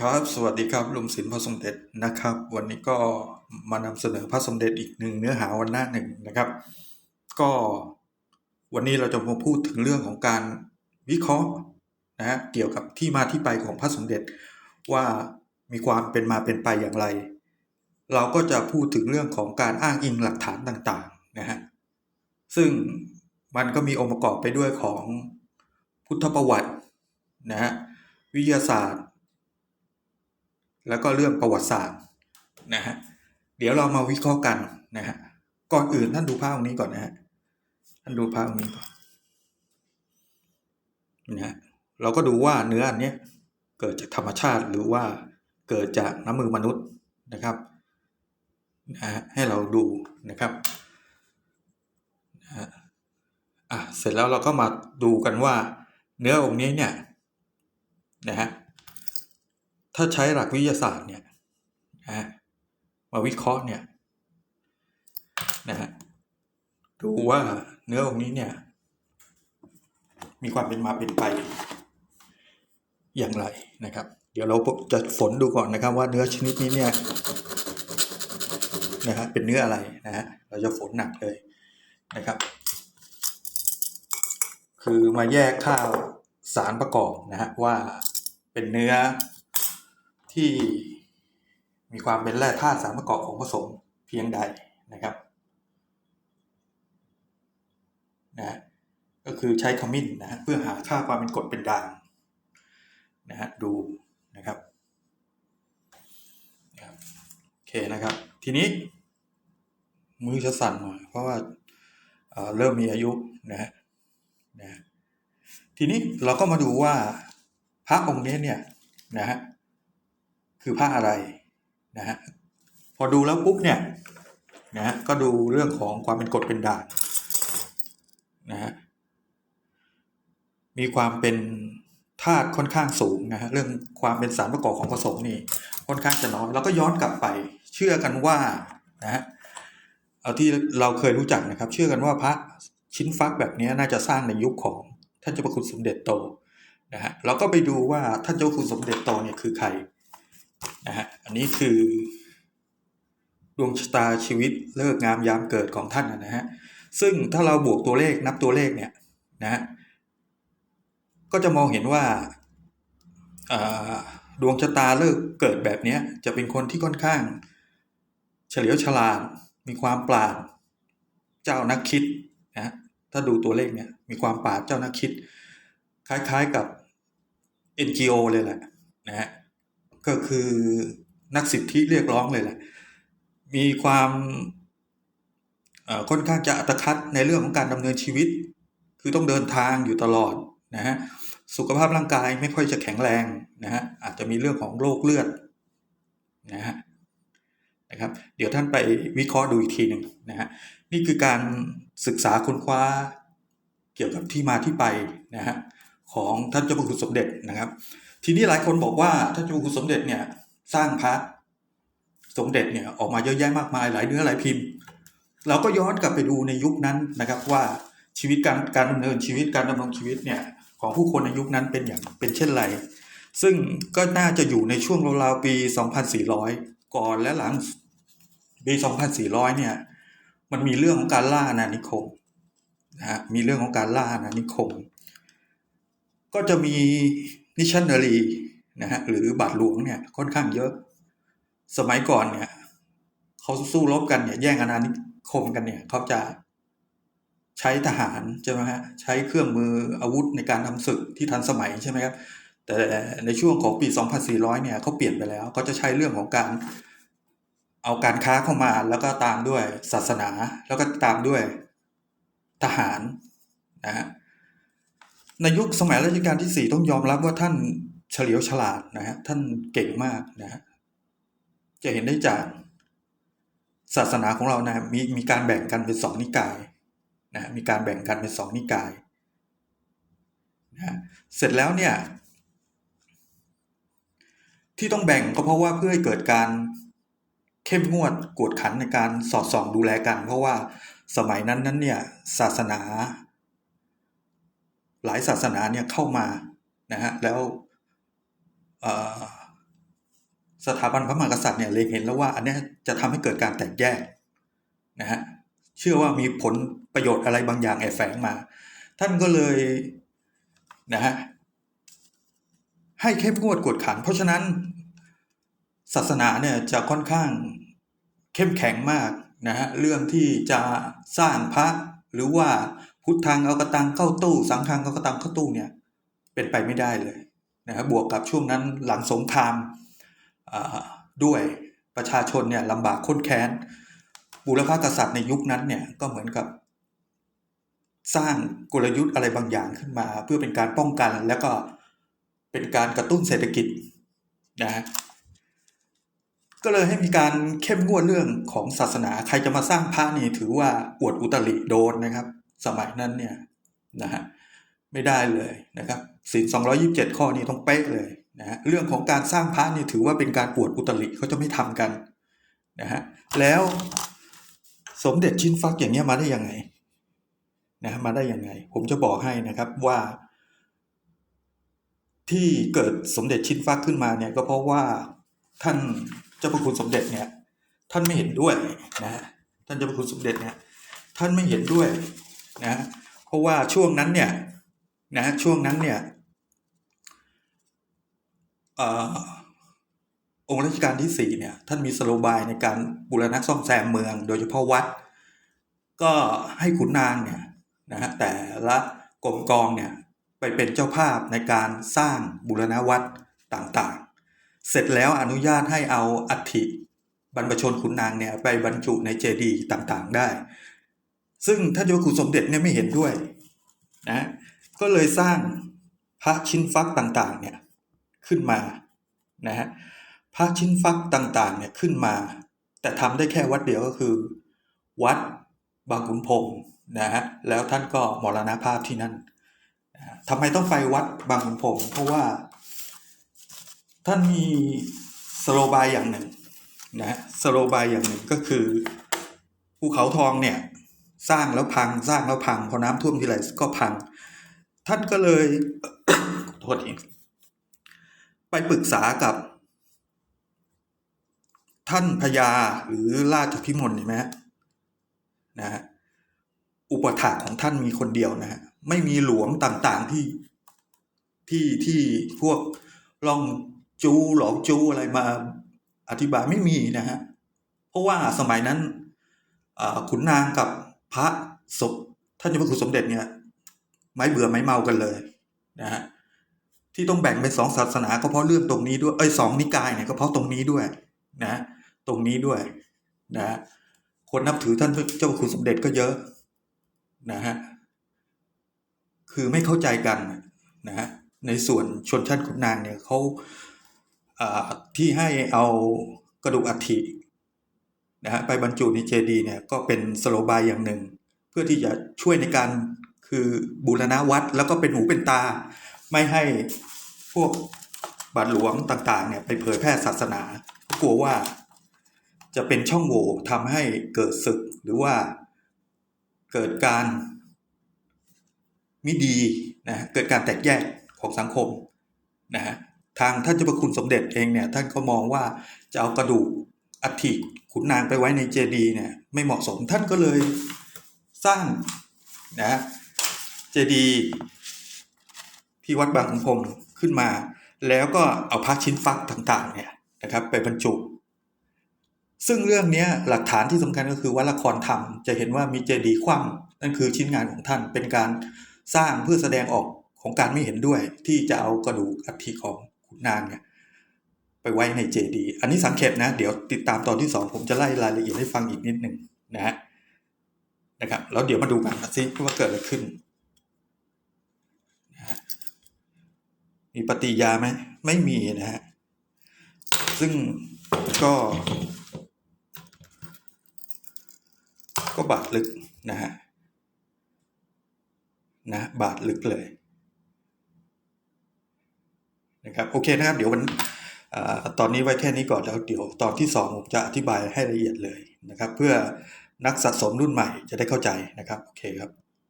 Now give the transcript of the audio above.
ครับ สวัสดีครับลุงศิลป์พระสมเด็จนะครับ วันนี้ก็มานำเสนอพระสมเด็จอีกหนึ่งเนื้อหาวันหน้าหนึ่งนะครับ ก็วันนี้เราจะมาพูดถึงเรื่องของการวิเคราะห์นะฮะเกี่ยวกับที่มาที่ไปของพระสมเด็จว่ามีความเป็นมาเป็นไปอย่างไร เราก็จะพูดถึงเรื่องของการอ้างอิงหลักฐานต่างๆนะฮะซึ่งมันก็มีองค์ประกอบไปด้วยของพุทธประวัตินะฮะวิทยาศาสตร์ แล้วก็เรื่องประวัติศาสตร์นะฮะเดี๋ยวเรามาวิเคราะห์กันนะฮะก่อนอื่นท่านดูภาพตรงนี้ก่อนนะฮะท่านดูภาพตรงนี้ก่อนนะฮะเราก็ดูว่าเนื้ออันเนี้ยเกิดจากธรรมชาติหรือว่าเกิดจากน้ำมือมนุษย์นะครับนะฮะให้เราดูนะครับนะฮะอะเสร็จแล้วเราก็มาดูกันว่าเนื้อองค์นี้เนี่ยนะฮะ ถ้าใช้หลักวิทยาศาสตร์เนี่ยนะฮะมาวิเคราะห์เนี่ยนะฮะดูว่าเนื้อองค์นี้เนี่ย มีความเป็นมาเป็นไปอย่างไรนะครับ เดี๋ยวเราจะฝนดูก่อนนะครับ ว่าเนื้อชนิดนี้เนี่ยนะฮะเป็นเนื้ออะไรนะฮะเราจะฝนหนักเลยนะครับ คือมาแยกข้าวสารประกอบนะฮะว่าเป็นเนื้อ ที่มีความเป็นแร่ธาตุสารประกอบของผสมเพียงใดนะครับนะก็คือใช้ขมิ้นนะฮะเพื่อหาค่าความเป็นกรดเป็นด่างนะฮะดูนะครับโอเคนะครับ ทีนี้ มือจะสั่นหน่อยเพราะว่าเเริ่มมีอายุนะฮะนะทีนี้เราก็มาดูว่าพระองค์นี้เนี่ยนะฮะ คือผ้าอะไรนะฮะพอดูแล้วปุ๊บเนี่ยนะฮะก็ดูเรื่องของความเป็นกรดเป็นด่างนะฮะมีความเป็นธาตุค่อนข้างสูงนะฮะเรื่องความเป็นสารประกอบของผสมนี่ค่อนข้างจะน้อยแล้วก็ย้อนกลับไป เชื่อกันว่านะฮะเอาที่เราเคยรู้จักนะครับ เชื่อกันว่าพระชิ้นฟักแบบนี้น่าจะสร้างในยุคของท่านเจ้าพระคุณสมเด็จโตนะฮะเราก็ไปดูว่าท่านเจ้าคุณสมเด็จโตเนี่ยคือใคร นะฮะอันนี้คือ ดวงชะตาชีวิตเลิกงามยามเกิดของท่านนะฮะซึ่งถ้าเราบวกตัวเลขนับตัวเลขเนี่ยนะฮะก็จะมองเห็นว่าดวงชะตาเลิกเกิดแบบนี้จะเป็นคนที่ค่อนข้าง เฉลียวฉลาดมีความปราดเจ้านักคิดนะถ้าดูตัวเลขเนี่ยมีความปราดเจ้านักคิด คล้ายๆกับ NGO เลยแหละนะฮะ ก็คือนักสิทธิเรียกร้องเลยแหละมีความค่อนข้างจะอัตคัดในเรื่องของการดำเนินชีวิต คือต้องเดินทางอยู่ตลอดนะฮะสุขภาพร่างกายไม่ค่อยจะแข็งแรงนะฮะอาจจะมีเรื่องของโรคเลือดนะฮะนะครับเดี๋ยวท่านไปวิเคราะห์ดูอีกทีหนึ่งนะฮะนี่คือการศึกษาค้นคว้าเกี่ยวกับที่มาที่ไปนะฮะ ของท่านเจ้าพระคุณสมเด็จนะครับ ทีนี้หลายคนบอกว่าท่านเจ้าพระคุณสมเด็จเนี่ยสร้างพระสมเด็จเนี่ยออกมาเยอะแยะมากมายหลายเนื้อหลายพิมพ์ เราก็ย้อนกลับไปดูในยุคนั้นนะครับว่าชีวิตการการดำเนินชีวิตการดำรงชีวิตเนี่ยของผู้คนในยุคนั้นเป็นอย่างเป็นเช่นไร ซึ่งก็น่าจะอยู่ในช่วงราวๆปี 2400 ก่อนและหลังปี 2400 เนี่ยมันมีเรื่องของการล่าอาณานิคมนะฮะมีเรื่องของการล่าอาณานิคม ก็จะมีนิชันนารีนะฮะหรือบาทหลวงเนี่ยค่อนข้างเยอะ สมัยก่อนเนี่ยเขาสู้รบกันเนี่ยแย่งอาณานิคมกันเนี่ยเขาจะใช้ทหารใช่ไหมฮะใช้เครื่องมืออาวุธในการทำศึกที่ทันสมัยใช่ไหมครับแต่ในช่วงของปี 2400 เนี่ยเขาเปลี่ยนไปแล้วก็จะใช้เรื่องของการเอาการค้าเข้ามาแล้วก็ตามด้วยศาสนาแล้วก็ตามด้วยทหารนะฮะ ในยุคสมัยรัชกาลที่ 4 ต้องยอมรับว่าท่านเฉลียวฉลาดนะฮะท่านเก่งมากนะฮะจะเห็นได้จากศาสนาของเรานะมีมีการแบ่งกันเป็นสองนิกายนะมีการแบ่งกันเป็นสองนิกายนะเสร็จแล้วเนี่ย ที่ต้องแบ่งก็เพราะว่าเพื่อให้เกิดการเข้มงวดกวดขันในการสอดส่องดูแลกัน เพราะว่าสมัยนั้นนั้นเนี่ยศาสนา หลายศาสนาเนี่ยเข้ามานะฮะแล้วสถาบันพระมหากษัตริย์เนี่ยเล็งเห็นแล้วว่าอันนี้จะทำให้เกิดการแตกแยกนะฮะเชื่อว่ามีผลประโยชน์อะไรบางอย่างแอบแฝงมา ท่านก็เลยนะฮะให้เข้มงวดกวดขัน เพราะฉะนั้นศาสนาเนี่ยจะค่อนข้างเข้มแข็งมากนะฮะเรื่องที่จะสร้างพระหรือว่า พุทธังเอากระตังเข้าตู้ สังฆังเอากระตังเข้าตู้เนี่ยเป็นไปไม่ได้เลยนะฮะบบวกกับช่วงนั้นหลังสงครามด้วยประชาชนเนี่ยลำบากข้นแค้นบุรพากษัตริย์ในยุคนั้นเนี่ยก็เหมือนกับ สร้างกลยุทธ์อะไรบางอย่างขึ้นมา เพื่อเป็นการป้องกันแล้วก็เป็นการกระตุ้นเศรษฐกิจนะฮะก็เลยให้มีการเข้มงวดเรื่องของศาสนา ใครจะมาสร้างพระนี่ถือว่าอวดอุตริโดนนะครับ สมัยนั้นเนี่ยนะฮะไม่ได้เลยนะครับศีล227 ข้อนี้ต้องเป๊ะเลยนะฮะเรื่องของการสร้างพระนี่ถือว่าเป็นการอวดอุตริเขาจะไม่ทำกันนะฮะแล้วสมเด็จชินฟักอย่างเงี้ยมาได้ยังไงนะฮะมาได้ยังไง ผมจะบอกให้นะครับว่า ที่เกิดสมเด็จชินฟักขึ้นมาเนี่ยก็เพราะว่าท่านเจ้าพระคุณสมเด็จเนี่ยท่านไม่เห็นด้วยนะฮะท่านเจ้าพระคุณสมเด็จเนี่ยท่านไม่เห็นด้วย นะเพราะว่าช่วงนั้นเนี่ยนะช่วงนั้นเนี่ยองค์รัชกาลที่สี่เนี่ย ท่านมีสโลบายในการบูรณะซ่อมแซมเมือง โดยเฉพาะวัด ก็ให้ขุนนางเนี่ยนะฮะแต่ละกรมกองเนี่ยไปเป็นเจ้าภาพในการสร้างบูรณะวัดต่างๆ เสร็จแล้วอนุญาตให้เอาอัฐิบรรพชนขุนนางเนี่ยไปบรรจุในเจดีย์ต่างๆ ได้ ซึ่งท่านเจ้าคุณสมเด็จเนี่ยไม่เห็นด้วยนะก็เลยสร้างพระชิ้นฟักต่างๆเนี่ยขึ้นมานะฮะพระชิ้นฟักต่างๆเนี่ยขึ้นมา แต่ทำได้แค่วัดเดียวก็คือ วัดบางขุนพรมนะฮะแล้วท่านก็มรณภาพที่นั่นนะฮะทำไมต้องไปวัดบางขุนพรมเพราะว่า ท่านมีสโลบายอย่างหนึ่งนะสโลบายอย่างหนึ่งก็คือภูเขาทองเนี่ย สร้างแล้วพังสร้างแล้วพัง พอน้ำท่วมทีไรก็พัง ท่านก็เลยโทษทีไปปรึกษากับ ท่านพญาหรือราชพิมลเห็นไหมฮะนะฮะอุปถากของท่านมีคนเดียวนะฮะไม่มีหลวงต่างๆที่ที่ที่พวกลองจูหลอกจูอะไรมาอธิบายไม่มีนะฮะเพราะว่าสมัยนั้นขุนนางกับ พระศพท่านยมคุณสมเด็จเนี่ย ไม้เบื่อไม้เมากันเลยนะฮะที่ต้องแบ่งเป็นสองศาสนาก็เพราะเรื่องตรงนี้ด้วยเอ้ยสองนิกายเนี่ยก็เพราะตรงนี้ด้วยนะ ตรงนี้ด้วยนะคนนับถือท่านเจ้าคุณสมเด็จก็เยอะนะฮะคือไม่เข้าใจกันนะฮะในส่วนชนชั้นขุนนางเนี่ยเขาที่ให้เอากระดูกอัฐิ นะฮะไปบรรจุในเจดีย์เนี่ยก็เป็นสโลบายอย่างหนึ่ง เพื่อที่จะช่วยในการคือบูรณะวัดแล้วก็เป็นหูเป็นตา ไม่ให้พวกบาทหลวงต่างๆเนี่ยไปเผยแพร่ศาสนากลัวว่าจะเป็นช่องโหว่ทำให้เกิดศึกหรือว่าเกิดการไม่ดีนะเกิดการแตกแยกของสังคมนะฮะทางท่านเจ้าพระคุณสมเด็จเองเนี่ยท่านก็มองว่าจะเอากระดูก อัฐิขุนนางไปไว้ในเจดีย์เนี่ยไม่เหมาะสมท่านก็เลยสร้างนะเจดีย์ที่วัดบางขุนพรมขึ้นมา แล้วก็เอาพระชิ้นฟักต่างๆเนี่ยนะครับไปบรรจุ ซึ่งเรื่องนี้หลักฐานที่สำคัญก็คือวัดละครธรรมจะเห็นว่ามีเจดีย์คว่ำนั่นคือชิ้นงานของท่านเป็นการสร้างเพื่อแสดงออกของการไม่เห็นด้วยที่จะเอากระดูกอัฐิของขุนนางเนี่ย ไปไว้ในเจดีอันนี้สังเกตนะ เดี๋ยวติดตามตอนที่สองผมจะไล่รายละเอียดให้ฟังอีกนิดหนึ่งนะฮะนะครับแล้วเดี๋ยวมาดูกันซิว่าเกิดอะไรขึ้นนะฮะมีปฏิยาไหมไม่มีนะฮะซึ่งก็ ก็บาดลึกนะฮะนะบาดลึกเลยนะครับโอเคนะครับ เดี๋ยววัน ตอนนี้ไว้แค่นี้ก่อนแล้วเดี๋ยวตอนที่สองผมจะอธิบายให้ละเอียดเลยนะครับ เพื่อนักสะสมรุ่นใหม่จะได้เข้าใจนะครับ โอเคครับ